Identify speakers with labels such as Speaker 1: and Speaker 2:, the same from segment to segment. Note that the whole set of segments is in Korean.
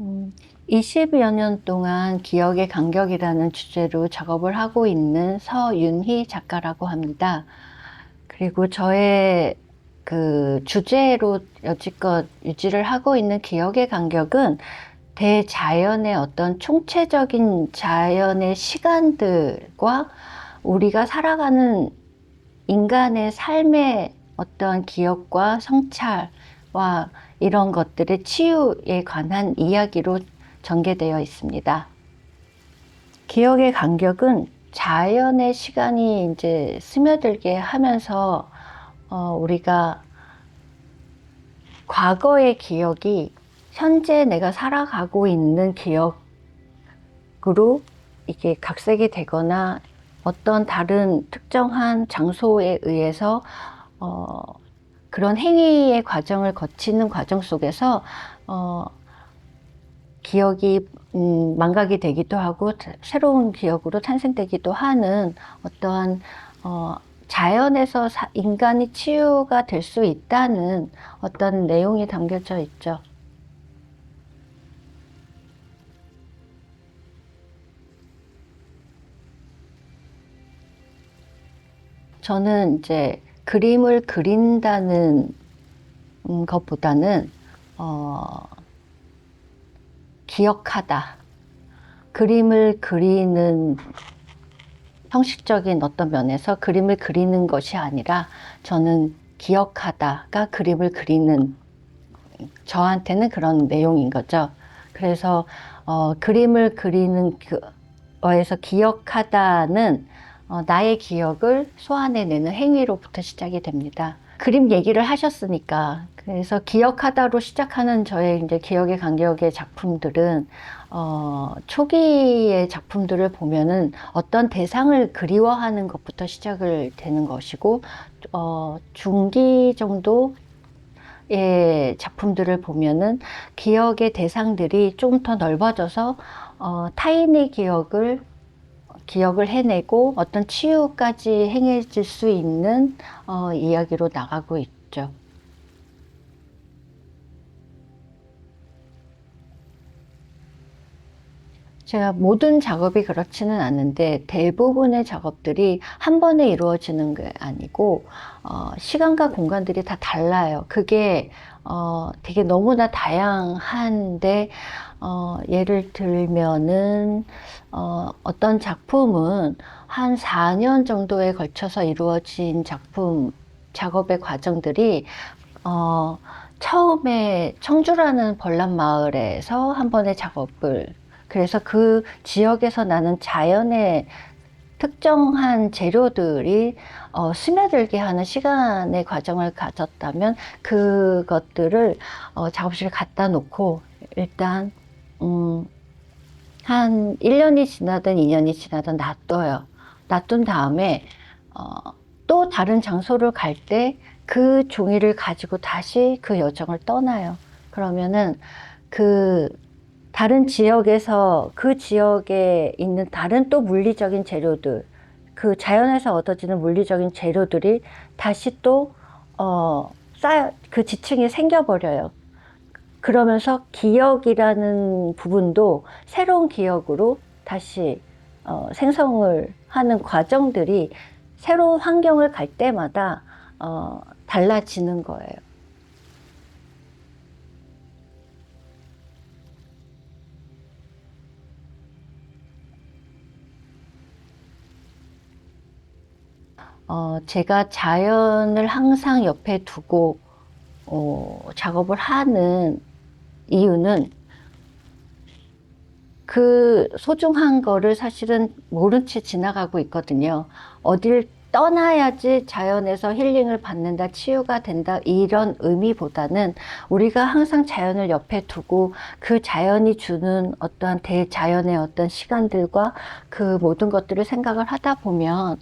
Speaker 1: 음, 20여 년 동안 기억의 간격이라는 주제로 작업을 하고 있는 서윤희 작가라고 합니다. 그리고 저의 그 주제로 여지껏 유지를 하고 있는 기억의 간격은 대자연의 어떤 총체적인 자연의 시간들과 우리가 살아가는 인간의 삶의 어떠한 기억과 성찰과 이런 것들의 치유에 관한 이야기로 전개되어 있습니다. 기억의 간격은 자연의 시간이 이제 스며들게 하면서 어, 우리가 과거의 기억이 현재 내가 살아가고 있는 기억으로 이게 각색이 되거나 어떤 다른 특정한 장소에 의해서 어, 그런 행위의 과정을 거치는 과정 속에서 어, 기억이 음, 망각이 되기도 하고 새로운 기억으로 탄생되기도 하는 어떠한 어, 자연에서 사, 인간이 치유가 될 수 있다는 어떤 내용이 담겨져 있죠. 저는 이제 그림을 그린다는 음, 것보다는 어, 기억하다. 그림을 그리는 형식적인 어떤 면에서 그림을 그리는 것이 아니라 저는 기억하다가 그림을 그리는 저한테는 그런 내용인 거죠. 그래서 어, 그림을 그리는 그, 거에서 기억하다는 어, 나의 기억을 소환해내는 행위로부터 시작이 됩니다. 그림 얘기를 하셨으니까 그래서 기억하다로 시작하는 저의 이제 기억의 간격의 작품들은 어, 초기의 작품들을 보면은 어떤 대상을 그리워하는 것부터 시작을 되는 것이고 어, 중기 정도 의 작품들을 보면은 기억의 대상들이 좀더 넓어져서 어, 타인의 기억을 기억을 해내고 어떤 치유까지 행해질 수 있는 어, 이야기로 나가고 있죠. 제가 모든 작업이 그렇지는 않은데 대부분의 작업들이 한 번에 이루어지는 게 아니고 어, 시간과 공간들이 다 달라요. 그게 어, 되게 너무나 다양한데 어, 예를 들면은 어, 어떤 작품은 한 4년 정도에 걸쳐서 이루어진 작품 작업의 과정들이 어, 처음에 청주라는 벌람 마을에서 한 번의 작업을 그래서 그 지역에서 나는 자연의 특정한 재료들이 어, 스며들게 하는 시간의 과정을 가졌다면 그것들을 어, 작업실에 갖다 놓고 일단 음, 한 1년이 지나든 2년이 지나든 놔둬요. 놔둔 다음에 어, 또 다른 장소를 갈 때 그 종이를 가지고 다시 그 여정을 떠나요. 그러면은 그 다른 지역에서 그 지역에 있는 다른 또 물리적인 재료들, 그 자연에서 얻어지는 물리적인 재료들이 다시 또, 어, 쌓여, 그 지층이 생겨버려요. 그러면서 기억이라는 부분도 새로운 기억으로 다시 어, 생성을 하는 과정들이 새로운 환경을 갈 때마다 어, 달라지는 거예요. 어, 제가 자연을 항상 옆에 두고 어, 작업을 하는 이유는 그 소중한 거를 사실은 모른 채 지나가고 있거든요. 어딜 떠나야지 자연에서 힐링을 받는다, 치유가 된다, 이런 의미보다는 우리가 항상 자연을 옆에 두고 그 자연이 주는 어떠한 대자연의 어떤 시간들과 그 모든 것들을 생각을 하다 보면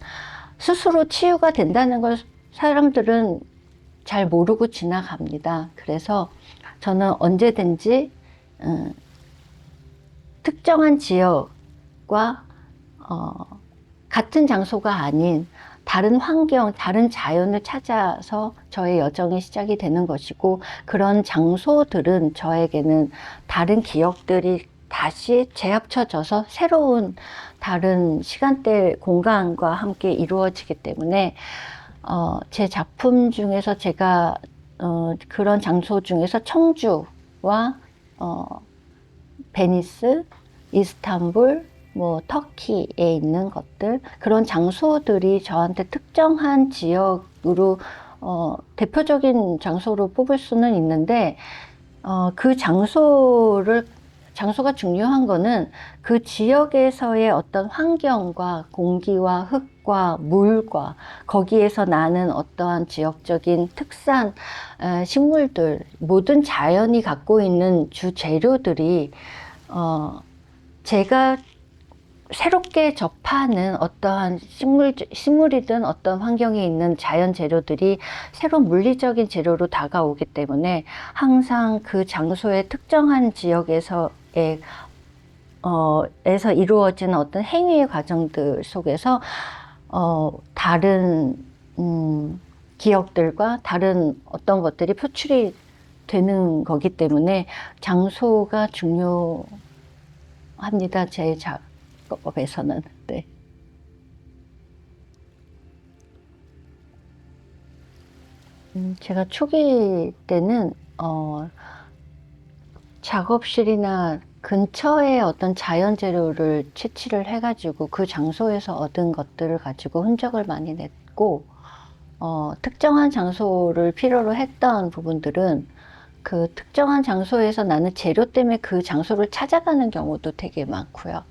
Speaker 1: 스스로 치유가 된다는 걸 사람들은 잘 모르고 지나갑니다. 그래서 저는 언제든지 음, 특정한 지역과 어, 같은 장소가 아닌 다른 환경, 다른 자연을 찾아서 저의 여정이 시작이 되는 것이고 그런 장소들은 저에게는 다른 기억들이 다시 재합쳐져서 새로운 다른 시간대 공간과 함께 이루어지기 때문에 어, 제 작품 중에서 제가 어, 그런 장소 중에서 청주와 어, 베니스, 이스탄불, 뭐 터키에 있는 것들 그런 장소들이 저한테 특정한 지역으로 어, 대표적인 장소로 뽑을 수는 있는데 어, 그 장소를 장소가 중요한 거는 그 지역에서의 어떤 환경과 공기와 흙과 물과 거기에서 나는 어떠한 지역적인 특산 에, 식물들 모든 자연이 갖고 있는 주 재료들이 어, 제가 새롭게 접하는 어떠한 식물, 식물이든 어떤 환경에 있는 자연 재료들이 새로운 물리적인 재료로 다가오기 때문에 항상 그 장소의 특정한 지역에서의 어, 에서 이루어지는 어떤 행위의 과정들 속에서 어, 다른 음, 기억들과 다른 어떤 것들이 표출이 되는 거기 때문에 장소가 중요합니다. 제 작업에서는. 네. 음, 제가 초기 때는 어, 작업실이나 근처에 어떤 자연 재료를 채취를 해가지고 그 장소에서 얻은 것들을 가지고 흔적을 많이 냈고 어, 특정한 장소를 필요로 했던 부분들은 그 특정한 장소에서 나는 재료 때문에 그 장소를 찾아가는 경우도 되게 많고요.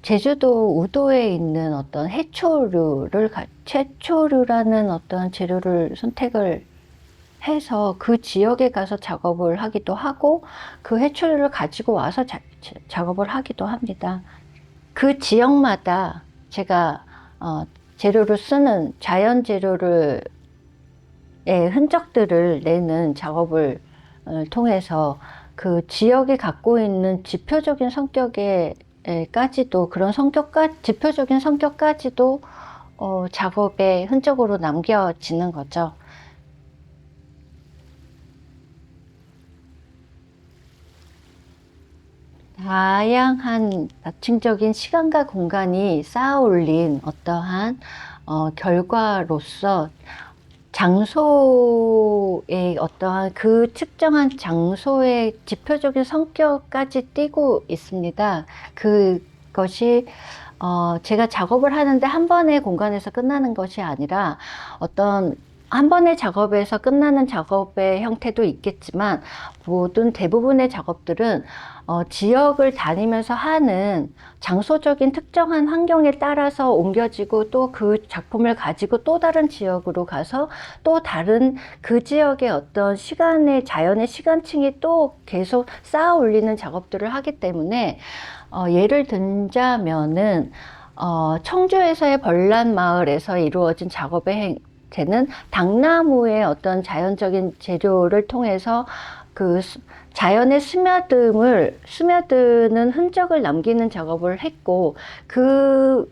Speaker 1: 제주도 우도에 있는 어떤 해초류를, 가- 해초류라는 어떤 재료를 선택을 해서 그 지역에 가서 작업을 하기도 하고 그 해초류를 가지고 와서 자- 자- 작업을 하기도 합니다. 그 지역마다 제가 어, 재료를 쓰는 자연 재료를 의 흔적들을 내는 작업을 어, 통해서 그 지역이 갖고 있는 지표적인 성격에 까지도 그런 성격까 지표적인 성격까지도 어, 작업의 흔적으로 남겨지는 거죠. 다양한 다층적인 시간과 공간이 쌓아 올린 어떠한 어, 결과로서 장소의 어떠한 그 특정한 장소의 지표적인 성격까지 띠고 있습니다. 그것이 어, 제가 작업을 하는데 한 번의 공간에서 끝나는 것이 아니라 어떤 한 번의 작업에서 끝나는 작업의 형태도 있겠지만 모든 대부분의 작업들은 어, 지역을 다니면서 하는 장소적인 특정한 환경에 따라서 옮겨지고 또 그 작품을 가지고 또 다른 지역으로 가서 또 다른 그 지역의 어떤 시간의 자연의 시간층이 또 계속 쌓아 올리는 작업들을 하기 때문에 어, 예를 들자면은 어, 청주에서의 벌란 마을에서 이루어진 작업의 형 태는 당나무의 어떤 자연적인 재료를 통해서 그 수- 자연의 스며듦을 스며드는 흔적을 남기는 작업을 했고 그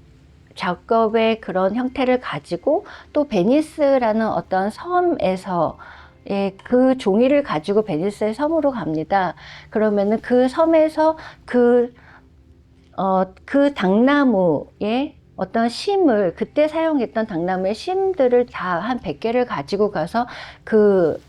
Speaker 1: 작업의 그런 형태를 가지고 또 베니스라는 어떤 섬에서 예, 그 종이를 가지고 베니스의 섬으로 갑니다. 그러면은 그 섬에서 그, 어, 그 당나무의 어떤 심을, 그때 사용했던 당나무의 심들을 다 한 100개를 가지고 가서 그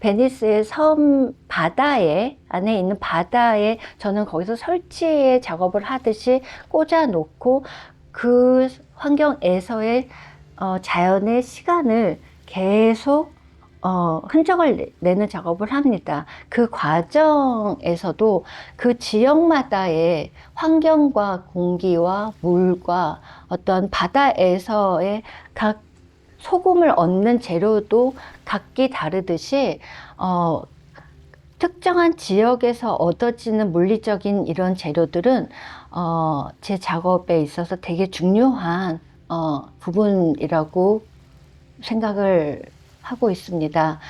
Speaker 1: 베니스의 섬 바다에 안에 있는 바다에 저는 거기서 설치의 작업을 하듯이 꽂아 놓고 그 환경에서의 어, 자연의 시간을 계속 어, 흔적을 내- 내는 작업을 합니다. 그 과정에서도 그 지역마다의 환경과 공기와 물과 어떤 바다에서의 각 소금을 얻는 재료도 각기 다르듯이 어, 특정한 지역에서 얻어지는 물리적인 이런 재료들은 어, 제 작업에 있어서 되게 중요한 어, 부분이라고 생각을 하고 있습니다.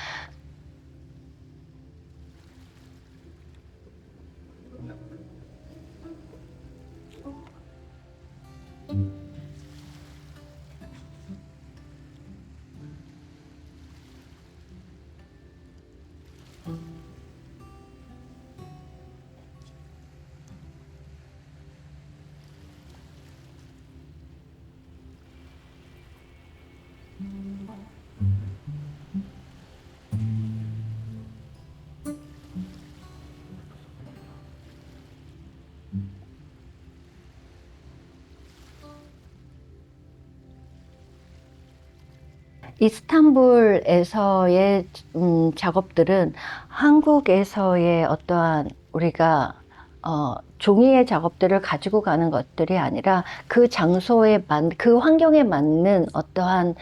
Speaker 1: 이스탄불에서의 음, 작업들은 한국에서의 어떠한 우리가 어, 종이의 작업들을 가지고 가는 것들이 아니라 그 장소에 맞, 그 환경에 맞는 어떠한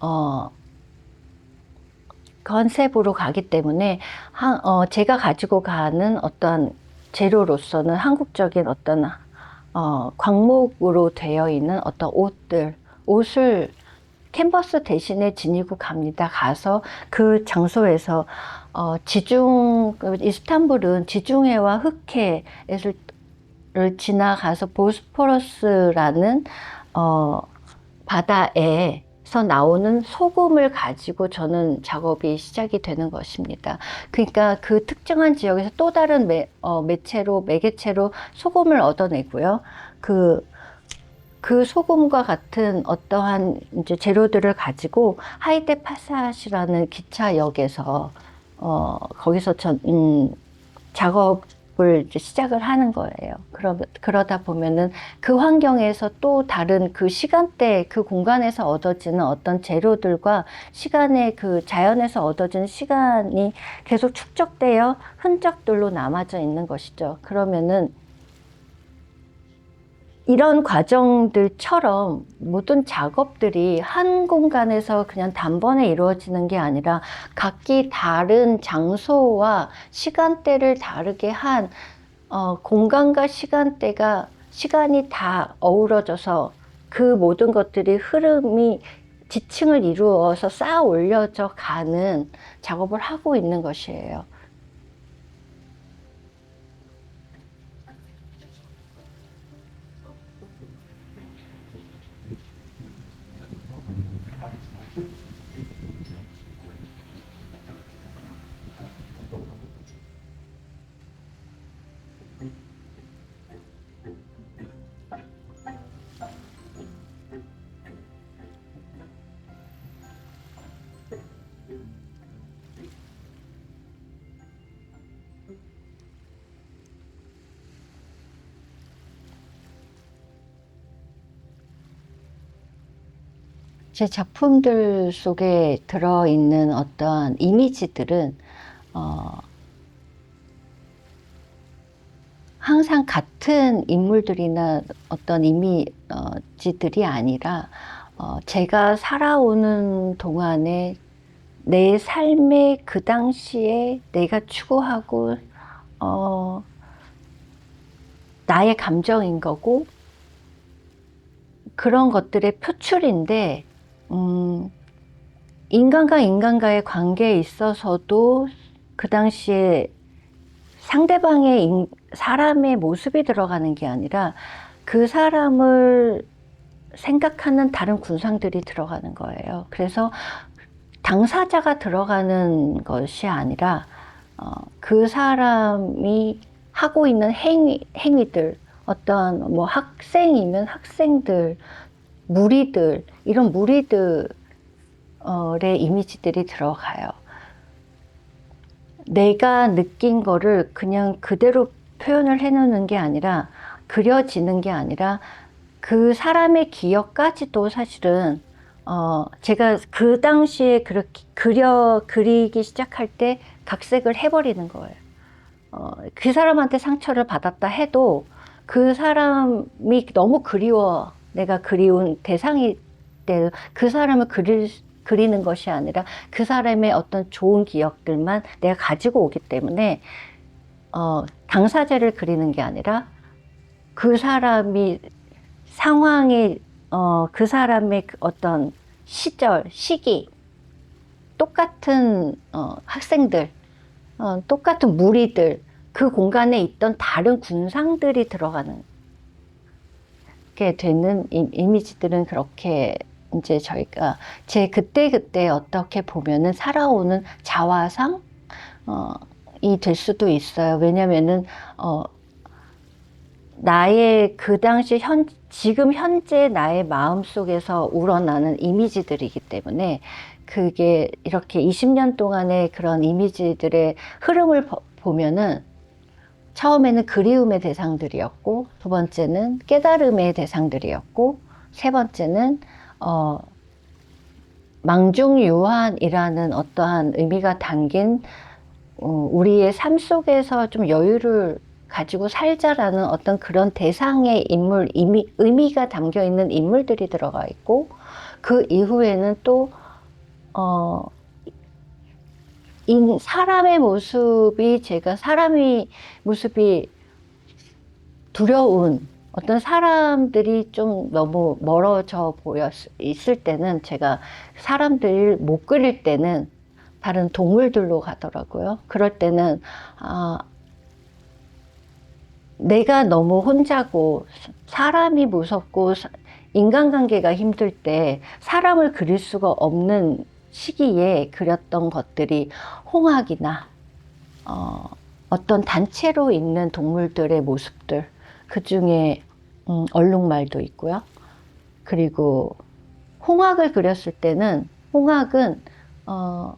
Speaker 1: 어, 컨셉으로 가기 때문에 하, 어, 제가 가지고 가는 어떤 재료로서는 한국적인 어떤 어, 광목으로 되어 있는 어떤 옷들, 옷을 캔버스 대신에 지니고 갑니다. 가서 그 장소에서 어, 지중 그 이스탄불은 지중해와 흑해를 를 지나가서 보스포러스라는 어, 바다에 서 나오는 소금을 가지고 저는 작업이 시작이 되는 것입니다. 그러니까 그 특정한 지역에서 또 다른 매, 어, 매체로 매개체로 소금을 얻어내고요. 그 그 소금과 같은 어떠한 이제 재료들을 가지고 하이데 파사시라는 기차역에서 어 거기서 전 음, 작업을 이제 시작을 하는 거예요. 그러 그러다 보면은 그 환경에서 또 다른 그 시간대 그 공간에서 얻어지는 어떤 재료들과 시간의 그 자연에서 얻어지는 시간이 계속 축적되어 흔적들로 남아져 있는 것이죠. 그러면은 이런 과정들처럼 모든 작업들이 한 공간에서 그냥 단번에 이루어지는 게 아니라 각기 다른 장소와 시간대를 다르게 한 어, 공간과 시간대가 시간이 다 어우러져서 그 모든 것들이 흐름이 지층을 이루어서 쌓아 올려져 가는 작업을 하고 있는 것이에요. 제 작품들 속에 들어있는 어떤 이미지들은 어, 항상 같은 인물들이나 어떤 이미지들이 아니라 어, 제가 살아오는 동안에 내 삶의 그 당시에 내가 추구하고 어, 나의 감정인 거고 그런 것들의 표출인데 음, 인간과 인간과의 관계에 있어서도 그 당시에 상대방의 인, 사람의 모습이 들어가는 게 아니라 그 사람을 생각하는 다른 군상들이 들어가는 거예요. 그래서 당사자가 들어가는 것이 아니라 어, 그 사람이 하고 있는 행위, 행위들, 어떤 뭐 학생이면 학생들, 무리들, 이런 무리들의 이미지들이 들어가요. 내가 느낀 거를 그냥 그대로 표현을 해놓는 게 아니라 그려지는 게 아니라 그 사람의 기억까지도 사실은 어 제가 그 당시에 그렇게 그려 그리기 시작할 때 각색을 해버리는 거예요. 어 그 사람한테 상처를 받았다 해도 그 사람이 너무 그리워 내가 그리운 대상이 때그 사람을 그릴 그리는 것이 아니라 그 사람의 어떤 좋은 기억들만 내가 가지고 오기 때문에 어, 당사자를 그리는 게 아니라 그 사람이 상황이 어, 그 사람의 어떤 시절 시기 똑같은 어, 학생들 어, 똑같은 무리들 그 공간에 있던 다른 군상들이 들어가는 게 되는 이, 이미지들은 그렇게 이제 저희가 제 그때 그때 어떻게 보면은 살아오는 자화상 어, 이 될 수도 있어요. 왜냐면은 어, 나의 그 당시 현 지금 현재 나의 마음 속에서 우러나는 이미지들이기 때문에 그게 이렇게 20년 동안의 그런 이미지들의 흐름을 보- 보면은 처음에는 그리움의 대상들이었고 두 번째는 깨달음의 대상들이었고 세 번째는 어 망중유한이라는 어떠한 의미가 담긴 어, 우리의 삶 속에서 좀 여유를 가지고 살자라는 어떤 그런 대상의 인물, 의미, 의미가 담겨 있는 인물들이 들어가 있고, 그 이후에는 또, 어, 인, 사람의 모습이 제가 사람이 모습이 두려운 어떤 사람들이 좀 너무 멀어져 보였 있을 때는 제가 사람들을 못 그릴 때는 다른 동물들로 가더라고요. 그럴 때는 아, 내가 너무 혼자고 사람이 무섭고 사- 인간관계가 힘들 때 사람을 그릴 수가 없는 시기에 그렸던 것들이 홍학이나 어, 어떤 단체로 있는 동물들의 모습들 그 중에 음, 얼룩말도 있고요. 그리고 홍학을 그렸을 때는 홍학은 어,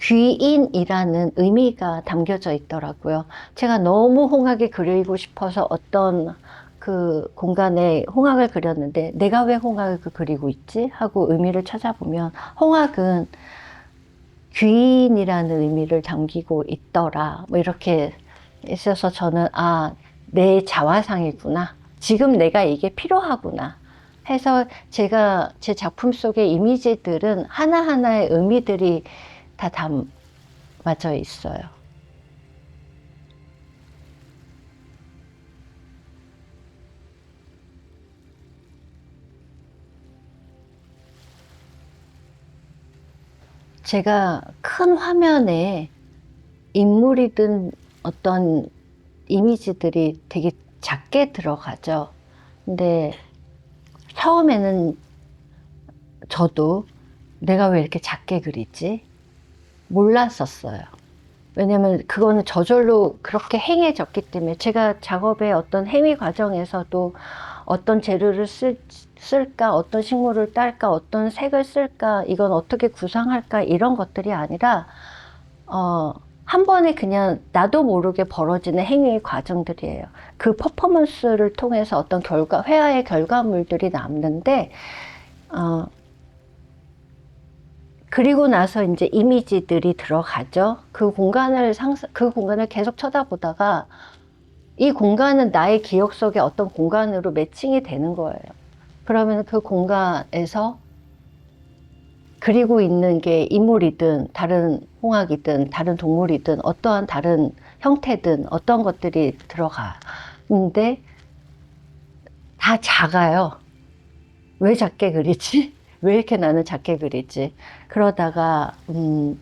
Speaker 1: 귀인이라는 의미가 담겨져 있더라고요. 제가 너무 홍학이 그리고 싶어서 어떤 그 공간에 홍학을 그렸는데 내가 왜 홍학을 그- 그리고 있지? 하고 의미를 찾아보면 홍학은 귀인이라는 의미를 담기고 있더라. 뭐 이렇게 있어서 저는 아, 내 자화상이구나. 지금 내가 이게 필요하구나. 해서 제가 제 작품 속의 이미지들은 하나하나의 의미들이 다 담아져 있어요. 제가 큰 화면에 인물이든 어떤 이미지들이 되게 작게 들어가죠. 근데 처음에는 저도 내가 왜 이렇게 작게 그리지? 몰랐었어요. 왜냐면 그거는 저절로 그렇게 행해졌기 때문에 제가 작업의 어떤 행위 과정에서도 어떤 재료를 쓸, 쓸까, 어떤 식물을 딸까, 어떤 색을 쓸까, 이건 어떻게 구상할까, 이런 것들이 아니라, 어, 한 번에 그냥 나도 모르게 벌어지는 행위의 과정들이에요. 그 퍼포먼스를 통해서 어떤 결과, 회화의 결과물들이 남는데, 어, 그리고 나서 이제 이미지들이 들어가죠. 그 공간을 상상, 그 공간을 계속 쳐다보다가 이 공간은 나의 기억 속에 어떤 공간으로 매칭이 되는 거예요. 그러면 그 공간에서 그리고 있는 게 인물이든 다른 홍학이든 다른 동물이든 어떠한 다른 형태든 어떤 것들이 들어가는데 다 작아요. 왜 작게 그리지? 왜 이렇게 나는 작게 그리지? 그러다가 음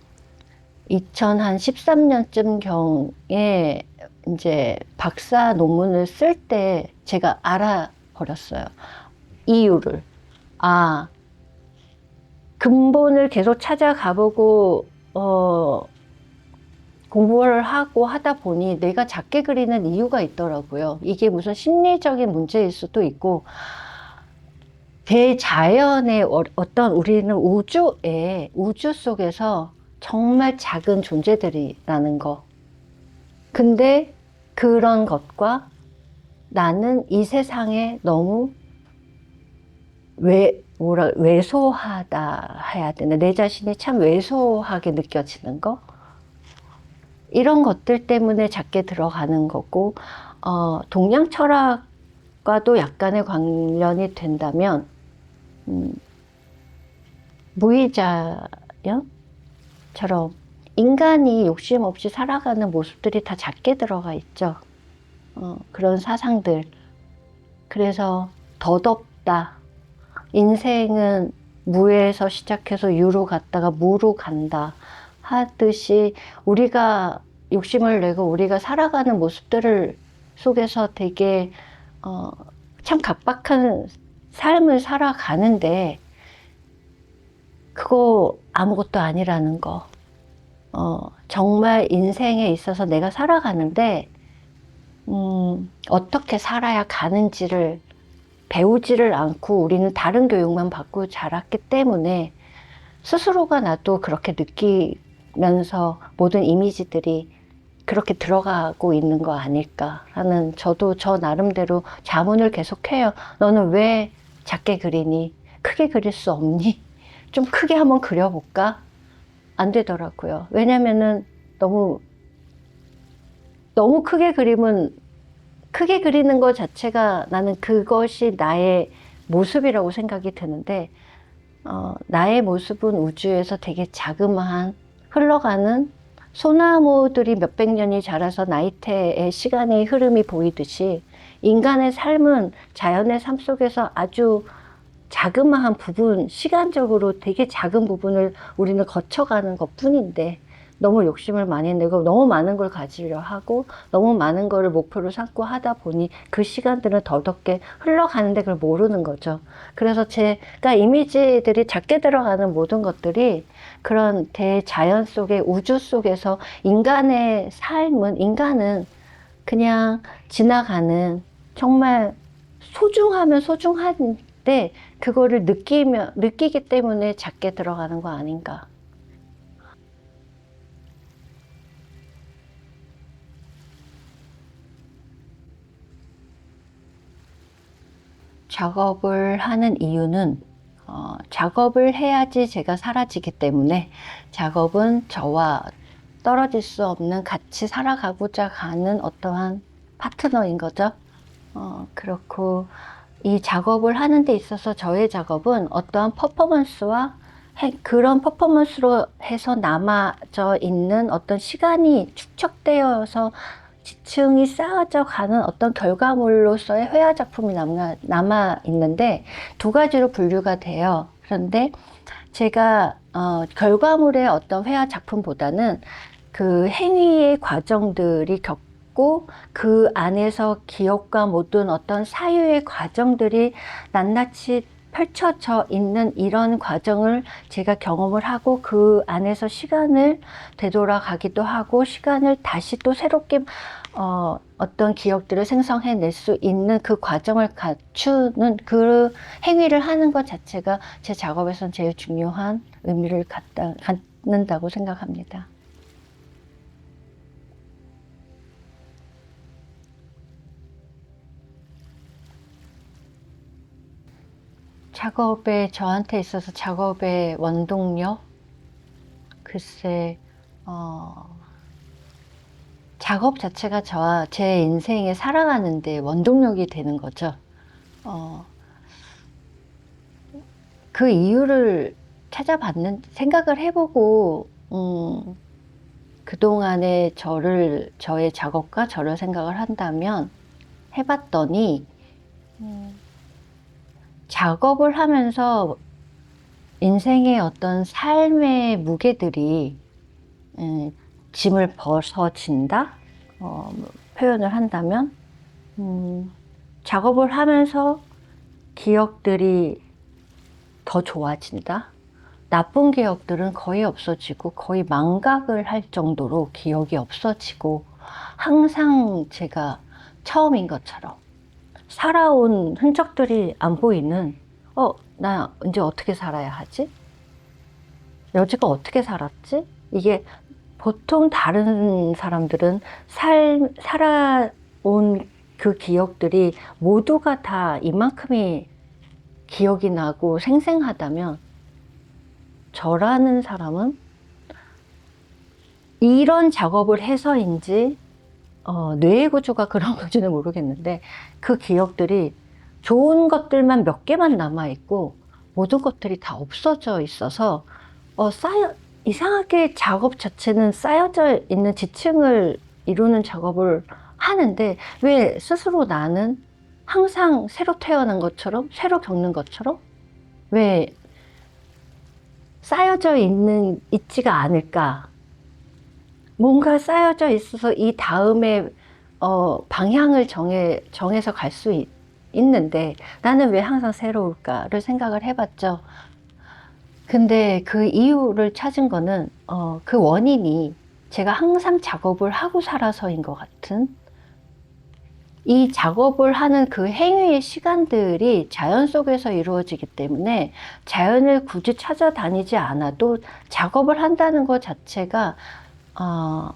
Speaker 1: 2013년쯤 경에 이제 박사 논문을 쓸 때 제가 알아버렸어요. 이유를. 아, 근본을 계속 찾아가보고, 어, 공부를 하고 하다 보니 내가 작게 그리는 이유가 있더라고요. 이게 무슨 심리적인 문제일 수도 있고, 대자연의 어- 어떤 우리는 우주에, 우주 속에서 정말 작은 존재들이라는 거. 근데 그런 것과 나는 이 세상에 너무 왜, 뭐라, 왜소하다 해야 되나. 내 자신이 참 왜소하게 느껴지는 거. 이런 것들 때문에 작게 들어가는 거고, 어, 동양 철학과도 약간의 관련이 된다면, 음, 무의자연 처럼 인간이 욕심 없이 살아가는 모습들이 다 작게 들어가 있죠. 어, 그런 사상들. 그래서 더덥다. 인생은 무에서 시작해서 유로 갔다가 무로 간다. 하듯이 우리가 욕심을 내고 우리가 살아가는 모습들을 속에서 되게 어, 참 각박한 삶을 살아가는데 그거 아무것도 아니라는 거. 어, 정말 인생에 있어서 내가 살아가는데 음, 어떻게 살아야 가는지를 배우지를 않고 우리는 다른 교육만 받고 자랐기 때문에 스스로가 나도 그렇게 느끼면서 모든 이미지들이 그렇게 들어가고 있는 거 아닐까 하는 저도 저 나름대로 자문을 계속해요. 너는 왜 작게 그리니? 크게 그릴 수 없니? 좀 크게 한번 그려볼까? 안 되더라고요. 왜냐면은 너무, 너무 크게 그림은, 크게 그리는 것 자체가 나는 그것이 나의 모습이라고 생각이 드는데, 어, 나의 모습은 우주에서 되게 자그마한 흘러가는 소나무들이 몇백 년이 자라서 나이테의 시간의 흐름이 보이듯이 인간의 삶은 자연의 삶 속에서 아주 자그마한 부분, 시간적으로 되게 작은 부분을 우리는 거쳐가는 것 뿐인데 너무 욕심을 많이 내고 너무 많은 걸 가지려 하고 너무 많은 거를 목표로 삼고 하다 보니 그 시간들은 더덥게 흘러가는데 그걸 모르는 거죠. 그래서 제가 이미지들이 작게 들어가는 모든 것들이 그런 대자연 속의 우주 속에서 인간의 삶은 인간은 그냥 지나가는 정말 소중하면 소중한 데 그거를 느끼며 느끼기 때문에 작게 들어가는 거 아닌가. 작업을 하는 이유는 어, 작업을 해야지 제가 사라지기 때문에 작업은 저와 떨어질 수 없는 같이 살아가고자 하는 어떠한 파트너인 거죠. 어, 그렇고 이 작업을 하는 데 있어서 저의 작업은 어떠한 퍼포먼스와 해- 그런 퍼포먼스로 해서 남아져 있는 어떤 시간이 축적되어서 지층이 쌓아져 가는 어떤 결과물로서의 회화 작품이 남아, 남아 있는데 두 가지로 분류가 돼요. 그런데 제가 어, 결과물의 어떤 회화 작품보다는 그 행위의 과정들이 겪 고 그 안에서 기억과 모든 어떤 사유의 과정들이 낱낱이 펼쳐져 있는 이런 과정을 제가 경험을 하고 그 안에서 시간을 되돌아가기도 하고 시간을 다시 또 새롭게 어, 어떤 기억들을 생성해낼 수 있는 그 과정을 갖추는 그 행위를 하는 것 자체가 제 작업에선 제일 중요한 의미를 갖다, 갖는다고 생각합니다. 작업에 저한테 있어서 작업의 원동력 글쎄 어, 작업 자체가 저와 제 인생에 살아가는데 원동력이 되는 거죠. 어, 그 이유를 찾아봤는 생각을 해보고 음, 그동안의 저를 저의 작업과 저를 생각을 한다면 해봤더니 음, 작업을 하면서 인생의 어떤 삶의 무게들이 음, 짐을 벗어진다 어, 뭐 표현을 한다면 음, 작업을 하면서 기억들이 더 좋아진다. 나쁜 기억들은 거의 없어지고 거의 망각을 할 정도로 기억이 없어지고 항상 제가 처음인 것처럼 살아온 흔적들이 안 보이는 어, 나 이제 어떻게 살아야 하지? 여지가 어떻게 살았지? 이게 보통 다른 사람들은 살, 살아온 그 기억들이 모두가 다 이만큼이 기억이 나고 생생하다면 저라는 사람은 이런 작업을 해서인지 어, 뇌의 구조가 그런 건지는 모르겠는데 그 기억들이 좋은 것들만 몇 개만 남아 있고 모든 것들이 다 없어져 있어서 어, 쌓여 이상하게 작업 자체는 쌓여져 있는 지층을 이루는 작업을 하는데 왜 스스로 나는 항상 새로 태어난 것처럼 새로 겪는 것처럼 왜 쌓여져 있는 있지가 않을까 뭔가 쌓여져 있어서 이 다음에 어, 방향을 정해 정해서 갈 수 있는데 나는 왜 항상 새로울까를 생각을 해봤죠. 근데 그 이유를 찾은 거는 어, 그 원인이 제가 항상 작업을 하고 살아서인 것 같은 이 작업을 하는 그 행위의 시간들이 자연 속에서 이루어지기 때문에 자연을 굳이 찾아다니지 않아도 작업을 한다는 것 자체가 어,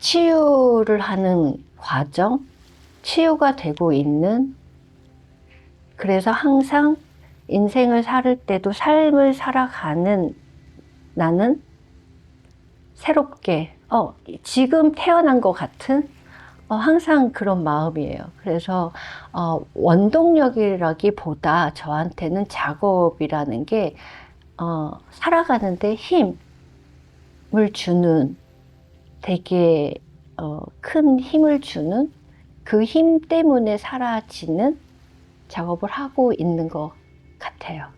Speaker 1: 치유를 하는 과정, 치유가 되고 있는 그래서 항상 인생을 살 때도 삶을 살아가는 나는 새롭게, 어, 지금 태어난 것 같은 어, 항상 그런 마음이에요. 그래서 어, 원동력이라기보다 저한테는 작업이라는 게 어, 살아가는데 힘을 주는 되게 어, 큰 힘을 주는 그 힘 때문에 사라지는 작업을 하고 있는 것 같아요.